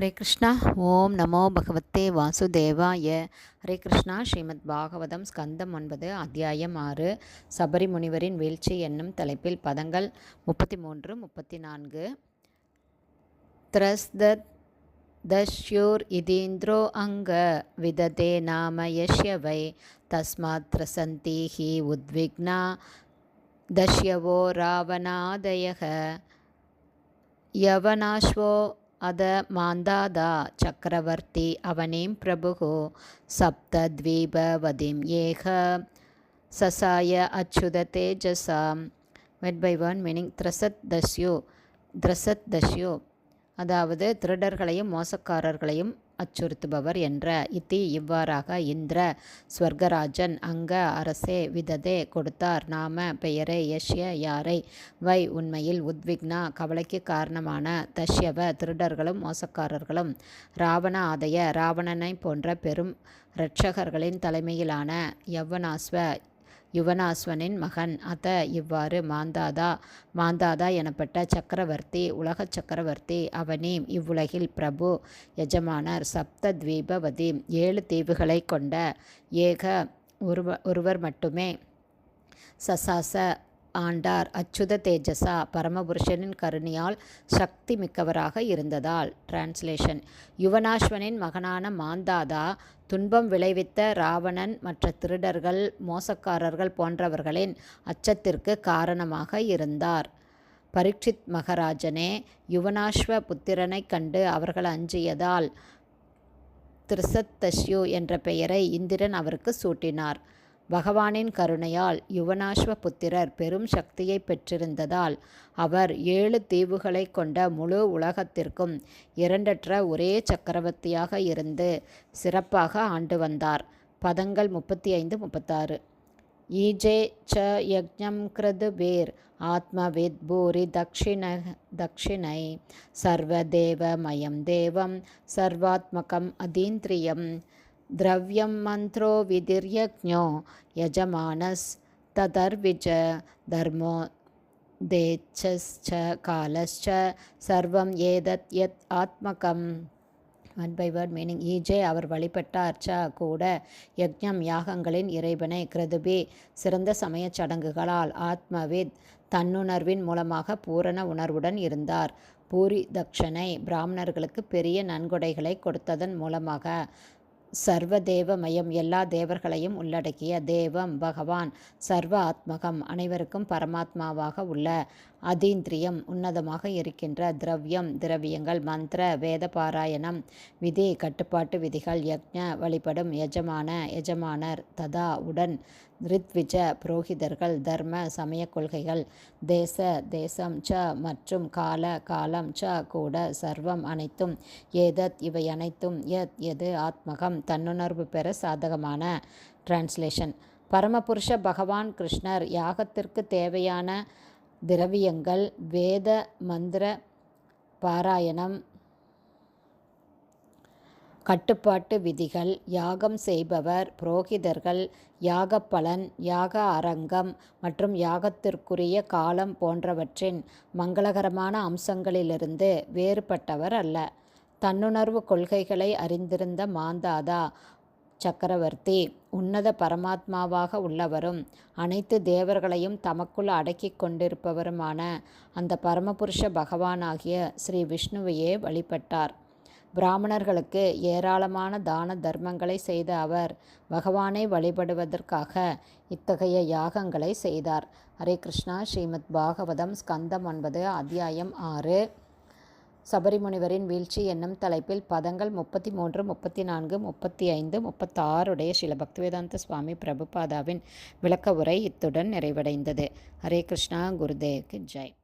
ஹரே கிருஷ்ணா. ஓம் நமோ பகவத்தே வாசுதேவாய. ஹரே கிருஷ்ணா. ஸ்ரீமத் பாகவதம் ஸ்கந்தம் ஒன்பது அத்தியாயம் ஆறு. சபரி முனிவரின் வீழ்ச்சி என்னும் தலைப்பில் பதங்கள் முப்பத்தி மூன்று முப்பத்தி நான்கு த்ரஸ்தத் தஷ்யூர் இதீந்திரோ அங்க விததே நாம யஷ்யவை. தஸ்மாத் த்ரசந்தீஹி உத்விக்னா. தஷ்யவோ ராவணாதயக. யவனாஸ்வோ ಅದ ಮಾಂದಾದ ಚಕ್ರವರ್ತಿ ಅವನೀಂ ಪ್ರಭು ಸಪ್ತದ್ವೀಪವದಿಂ ಏಹ ಸಸಾಯ ಅಚ್ಯುತ ತೇಜಸ வெட் பை ஒன் மீனிங் த்ரசத் தஸ்யு த்ரசத் தஸ்யு அதாவது திருடர்களையும் மோசக்காரர்களையும் அச்சுறுத்துபவர் என்ற இத்தி இவ்வாறாக இந்திர ஸ்வர்கராஜன் அங்க அரசே விததே கொடுத்தார். நாம பெயரே யஷ்ய யாரை? வை உண்மையில் உத்விக்னா கவலைக்கு காரணமான தஷ்யவ திருடர்களும் மோசக்காரர்களும் ராவண ஆதய ராவணனை போன்ற பெரும் இரட்சகர்களின் தலைமையிலான யவ்வனாஸ்வ யுவனாஸ்வனின் மகன். அத இவ்வாறு மாந்தாதா மாந்தாதா எனப்பட்ட சக்கரவர்த்தி உலக சக்கரவர்த்தி அவனீம் இவ்வுலகில் பிரபு எஜமானர் சப்த தீபவதி ஏழு தீவுகளை கொண்ட ஏக ஒருவ ஒருவர் மட்டுமே. சசாச ஆண்டார். அச்சுத தேஜசா பரமபுருஷனின் கருணியால் சக்தி மிக்கவராக இருந்ததால். டிரான்ஸ்லேஷன் யுவனாஸ்வனின் மகனான மாந்தாதா துன்பம் விளைவித்த ராவணன் மற்ற திருடர்கள் மோசக்காரர்கள் போன்றவர்களின் அச்சத்திற்கு காரணமாக இருந்தார். பரீட்சித் மகராஜனே யுவனாஸ்வ புத்திரனைக் கண்டு அவர்கள் அஞ்சியதால் திருசத்தஷ்யு என்ற பெயரை இந்திரன் அவருக்கு சூட்டினார். பகவானின் கருணையால் யுவனாஸ்வ புத்திரர் பெரும் சக்தியை பெற்றிருந்ததால் அவர் ஏழு தீவுகளை கொண்ட முழு உலகத்திற்கும் இரண்டற்ற ஒரே சக்கரவர்த்தியாக இருந்து சிறப்பாக ஆண்டு வந்தார். பதங்கள் முப்பத்தி ஐந்து முப்பத்தாறு. ஈஜே ச யக்ஞம் கிருது வேர் ஆத்மவித் பூரி தக்ஷிண தக்ஷிணை சர்வதேவமயம் தேவம் சர்வாத்மகம் அதீந்திரியம் द्रव्यं मन्त्रो विधिर्यज्ञो यजमानस्तदर्विज धर्मो देच्छश्च कालश्च சர்வம் ஏதத் யத் ஆத்மகம் ஒன் பை வேர்ட் மீனிங் ஈஜே அவர் வழிபட்டார் ச கூட யக்ஞம் யாகங்களின் இறைவனை கிருதுபி சிறந்த சமயச் சடங்குகளால் ஆத்மவித் தன்னுணர்வின் மூலமாக பூரண உணர்வுடன் இருந்தார் பூரி தக்ஷனை பிராமணர்களுக்கு பெரிய நன்கொடைகளை கொடுத்ததன் மூலமாக சர்வ தேவமயம் எல்லா தேவர்களையும் உள்ளடக்கிய தேவம் பகவான் சர்வ ஆத்மகம் அனைவருக்கும் பரமாத்மாவாக உள்ள அதீந்திரியம் உன்னதமாக இருக்கின்ற திரவியம் திரவியங்கள் மந்திர வேத பாராயணம் விதி கட்டுப்பாட்டு விதிகள் யக்ஞ வழிபடும் எஜமான எஜமானர் ததா உடன் ரித்விஜ புரோகிதர்கள் தர்ம சமய கொள்கைகள் தேச தேசம் ச மற்றும் கால காலம் ச கூட சர்வம் அனைத்தும் ஏதத் இவை அனைத்தும் எத் எது ஆத்மகம் தன்னுணர்வு பெற சாதகமான டிரான்ஸ்லேஷன். பரமபுருஷ பகவான் கிருஷ்ணர் யாகத்திற்கு தேவையான திரவியங்கள் வேத மந்திர பாராயணம் கட்டுப்பாட்டு விதிகள் யாகம் செய்பவர் புரோகிதர்கள் யாக பலன் யாக அரங்கம் மற்றும் யாகத்திற்குரிய காலம் போன்றவற்றின் மங்களகரமான அம்சங்களிலிருந்து வேறுபட்டவர் அல்ல. தன்னுணர்வு கொள்கைகளை அறிந்திருந்த மாந்தாதா சக்கரவர்த்தி உன்னத பரமாத்மாவாக உள்ளவரும் அனைத்து தேவர்களையும் தமக்குள் அடக்கி கொண்டிருப்பவருமான அந்த பரமபுருஷ பகவானாகிய ஸ்ரீ விஷ்ணுவையே வழிபட்டார். பிராமணர்களுக்கு ஏராளமான தான தர்மங்களை செய்த அவர் பகவானை வழிபடுவதற்காக இத்தகைய யாகங்களை செய்தார். ஹரே கிருஷ்ணா. ஸ்ரீமத் பாகவதம் ஸ்கந்தம் ஒன்பது அத்தியாயம் ஆறு. சபரிமுனிவரின் வீழ்ச்சி என்னும் தலைப்பில் பதங்கள் முப்பத்தி மூன்று முப்பத்தி நான்கு முப்பத்தி ஐந்து முப்பத்தாறுடைய ஸ்ரீல பக்திவேதாந்த சுவாமி பிரபுபாதாவின் விளக்க உரை இத்துடன் நிறைவடைந்தது. ஹரே கிருஷ்ணா குருதேவ்க்கு ஜெய்.